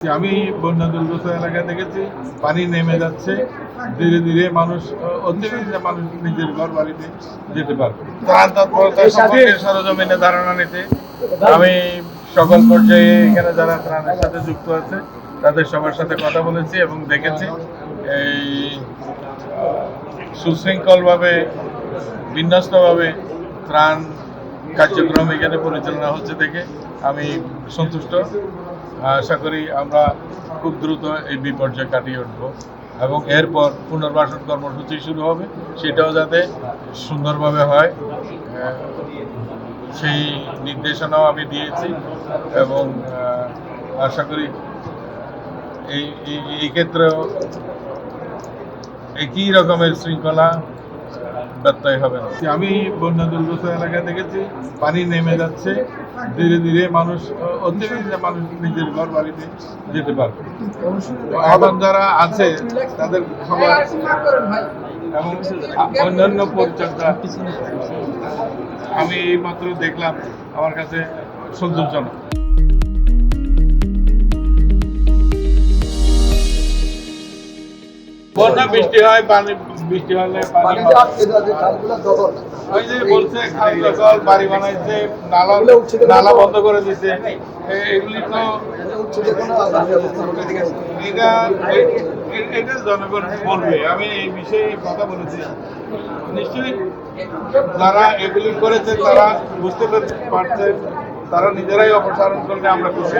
আমি বন্যা দুর্গত এলাকায় দেখেছি পানি নেমে যাচ্ছে ধীরে ধীরে মানুষ মানুষ নিজের ঘর বাড়িতে যেতে পারবে। ত্রাণ তৎপরতা সম্পর্কে সরজমিনে ধারণা নিতে আমি সকল পর্যায়ে এখানে যারা ত্রাণের সাথে যুক্ত আছে তাদের সবার সাথে কথা বলেছি এবং দেখেছি। এই সুশৃঙ্খলভাবে বিন্যস্তভাবে ত্রাণ কার্যক্রম এখানে পরিচালনা হচ্ছে দেখে আমি সন্তুষ্ট। আশা করি আমরা খুব দ্রুত এই বিপর্যয় কাটিয়ে উঠব এবং এরপর পুনর্বাসন কর্মসূচি শুরু হবে, সেটাও যাতে সুন্দরভাবে হয়। সেই নির্দেশনাও আমি দিয়েছি এবং আশা করি এই, এই- ক্ষেত্রেও একই রকমের শৃঙ্খলা ব্যত্যয় হবে না। আমি বন্যা দুর্গত এলাকায় দেখেছি, পানি নেমে যাচ্ছে, ধীরে ধীরে মানুষ মানুষ নিজের ঘর বাড়িতে যেতে পারবে। এখন যারা আছে, তাদের সবার এবং অন্যান্য পরিচর্যা, আমি এই মাত্র দেখলাম, আমার কাছে সন্তোষজনক। বন্যা বৃষ্টি হয় পানি বৃষ্টি হলে পানি ওই যে বলছে খাল বাড়ি বানাইছে নালা নালা বন্ধ করে দিছে। এগুলি তো এটা এটা জনগণ বলবে। আমি এই বিষয়ে কথা বলেছি। নিশ্চয়ই যারা এগুলি করেছে তারা বুঝতে পারছে তারা নিজেরাই অপসারণ করলে আমরা খুশি।